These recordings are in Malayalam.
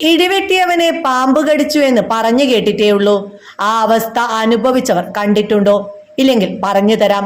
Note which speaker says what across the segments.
Speaker 1: ഇടിവെട്ടിയവനെ പാമ്പ് കടിച്ചു എന്ന് പറഞ്ഞു കേട്ടിട്ടേ ഉള്ളൂ ആ അവസ്ഥ അനുഭവിച്ചവർ കണ്ടിട്ടുണ്ടോ? ഇല്ലെങ്കിൽ പറഞ്ഞു തരാം.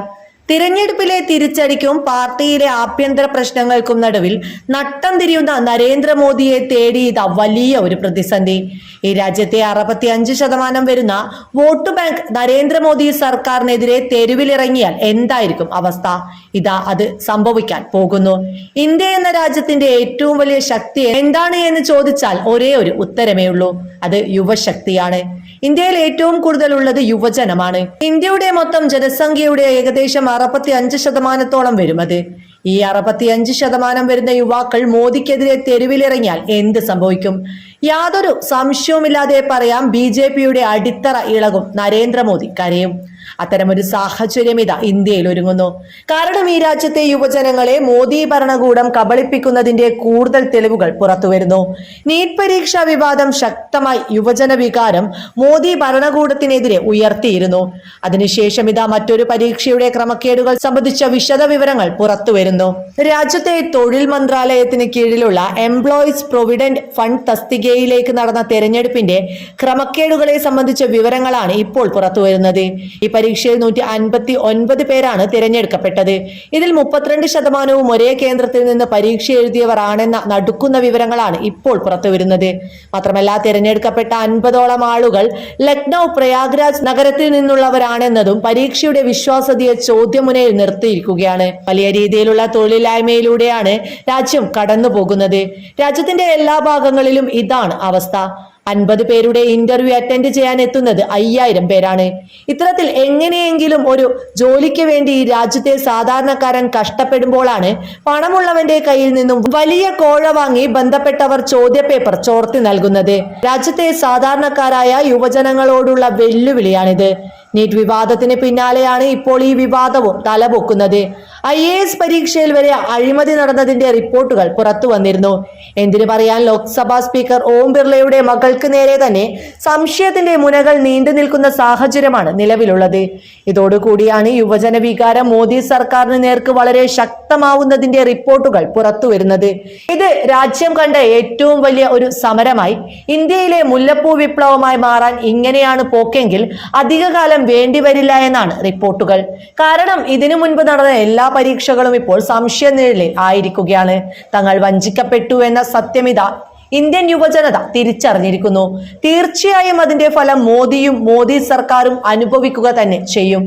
Speaker 1: തിരഞ്ഞെടുപ്പിലെ തിരിച്ചടിക്കും പാർട്ടിയിലെ ആഭ്യന്തര പ്രശ്നങ്ങൾക്കും നടുവിൽ നട്ടം തിരിയുന്ന നരേന്ദ്രമോദിയെ തേടി ഇതാ വലിയ ഒരു പ്രതിസന്ധി. ഈ രാജ്യത്തെ അറുപത്തി അഞ്ച് ശതമാനം വരുന്ന വോട്ട് ബാങ്ക് നരേന്ദ്രമോദി സർക്കാരിനെതിരെ തെരുവിലിറങ്ങിയാൽ എന്തായിരിക്കും അവസ്ഥ? ഇതാ അത് സംഭവിക്കാൻ പോകുന്നു. ഇന്ത്യ എന്ന രാജ്യത്തിന്റെ ഏറ്റവും വലിയ ശക്തി എന്താണ് എന്ന് ചോദിച്ചാൽ ഒരേ ഒരു ഉത്തരമേ ഉള്ളൂ. അത് യുവശക്തിയാണ്. ഇന്ത്യയിൽ ഏറ്റവും കൂടുതൽ ഉള്ളത് യുവജനമാണ്. ഇന്ത്യയുടെ മൊത്തം ജനസംഖ്യയുടെ ഏകദേശം അറുപത്തി അഞ്ച് ശതമാനത്തോളം വരും അത്. ഈ അറുപത്തി അഞ്ച് ശതമാനം വരുന്ന യുവാക്കൾ മോദിക്കെതിരെ തെരുവിലിറങ്ങിയാൽ എന്ത് സംഭവിക്കും? യാതൊരു സംശയവുമില്ലാതെ പറയാം ബി ജെ പിയുടെ അടിത്തറ ഇളകും. നരേന്ദ്രമോദി കരയും. അത്തരമൊരു സാഹചര്യം ഇതാ ഇന്ത്യയിൽ ഒരുങ്ങുന്നു. കാരണം ഈ രാജ്യത്തെ യുവജനങ്ങളെ മോദി ഭരണകൂടം കബളിപ്പിക്കുന്നതിന്റെ കൂടുതൽ തെളിവുകൾ പുറത്തുവരുന്നു. നീറ്റ് പരീക്ഷാ വിവാദം ശക്തമായി യുവജന വികാരം മോദി ഭരണകൂടത്തിനെതിരെ ഉയർത്തിയിരുന്നു. അതിനുശേഷം ഇതാ മറ്റൊരു പരീക്ഷയുടെ ക്രമക്കേടുകൾ സംബന്ധിച്ച വിശദ വിവരങ്ങൾ പുറത്തുവരുന്നു. രാജ്യത്തെ തൊഴിൽ മന്ത്രാലയത്തിന് കീഴിലുള്ള എംപ്ലോയീസ് പ്രൊവിഡന്റ് ഫണ്ട് തസ്തികയിലേക്ക് നടന്ന തെരഞ്ഞെടുപ്പിന്റെ ക്രമക്കേടുകളെ സംബന്ധിച്ച വിവരങ്ങളാണ് ഇപ്പോൾ പുറത്തുവരുന്നത്. ഈ പരീക്ഷയിൽ നൂറ്റി അൻപത്തി ഒൻപത് പേരാണ് തിരഞ്ഞെടുക്കപ്പെട്ടത്. ഇതിൽ മുപ്പത്തിരണ്ട് ശതമാനവും ഒരേ കേന്ദ്രത്തിൽ നിന്ന് പരീക്ഷ എഴുതിയവർ ആണെന്ന നടുക്കുന്ന വിവരങ്ങളാണ് ഇപ്പോൾ പുറത്തുവരുന്നത്. മാത്രമല്ല തിരഞ്ഞെടുക്കപ്പെട്ട അൻപതോളം ആളുകൾ ലക്നൗ പ്രയാഗ്രാജ് നഗരത്തിൽ നിന്നുള്ളവരാണെന്നതും പരീക്ഷയുടെ വിശ്വാസ്യതയെ ചോദ്യമുനയിൽ നിർത്തിയിരിക്കുകയാണ്. വലിയ രീതിയിലുള്ള തൊഴിലില്ലായ്മയിലൂടെയാണ് രാജ്യം കടന്നുപോകുന്നത്. രാജ്യത്തിന്റെ എല്ലാ ഭാഗങ്ങളിലും ഇതാണ് അവസ്ഥ? അൻപത് പേരുടെ ഇന്റർവ്യൂ അറ്റൻഡ് ചെയ്യാൻ എത്തുന്നത് അയ്യായിരം പേരാണ്. ഇത്തരത്തിൽ എങ്ങനെയെങ്കിലും ഒരു ജോലിക്ക് വേണ്ടി ഈ രാജ്യത്തെ സാധാരണക്കാരൻ കഷ്ടപ്പെടുമ്പോഴാണ് പണമുള്ളവന്റെ കയ്യിൽ നിന്നും വലിയ കോഴ വാങ്ങി ബന്ധപ്പെട്ടവർ ചോദ്യപേപ്പർ ചോർത്തി നൽകുന്നത്. രാജ്യത്തെ സാധാരണക്കാരായ യുവജനങ്ങളോടുള്ള വെല്ലുവിളിയാണിത്. നീറ്റ് വിവാദത്തിന് പിന്നാലെയാണ് ഇപ്പോൾ ഈ വിവാദവും തലപൊക്കുന്നത്. ഐ എ എസ് പരീക്ഷയിൽ വരെ അഴിമതി നടന്നതിന്റെ റിപ്പോർട്ടുകൾ പുറത്തു വന്നിരുന്നു. എന്തിനു പറയാൻ ലോക്സഭാ സ്പീക്കർ ഓം ബിർളയുടെ മകൾക്ക് നേരെ തന്നെ സംശയത്തിന്റെ മുനകൾ നീണ്ടു നിൽക്കുന്ന സാഹചര്യമാണ് നിലവിലുള്ളത്. ഇതോടുകൂടിയാണ് യുവജന വികാരം മോദി സർക്കാരിന് നേർക്ക് വളരെ ശക്തമാവുന്നതിന്റെ റിപ്പോർട്ടുകൾ പുറത്തു വരുന്നത്. ഇത് രാജ്യം കണ്ട ഏറ്റവും വലിയ ഒരു സമരമായി ഇന്ത്യയിലെ മുല്ലപ്പൂ വിപ്ലവമായി മാറാൻ ഇങ്ങനെയാണ് പോക്കെങ്കിൽ അധികകാലം വേണ്ടിവരില്ല എന്നാണ് റിപ്പോർട്ടുകൾ. കാരണം ഇതിനു മുൻപ് നടന്ന എല്ലാ പരീക്ഷകളും ഇപ്പോൾ സംശയനിഴലിൽ ആയിരിക്കുകയാണ്. തങ്ങൾ വഞ്ചിക്കപ്പെട്ടു എന്ന സത്യമിത ഇന്ത്യൻ യുവജനത തിരിച്ചറിഞ്ഞിരിക്കുന്നു. തീർച്ചയായും അതിന്റെ ഫലം മോദിയും മോദി സർക്കാരും അനുഭവിക്കുക തന്നെ ചെയ്യും.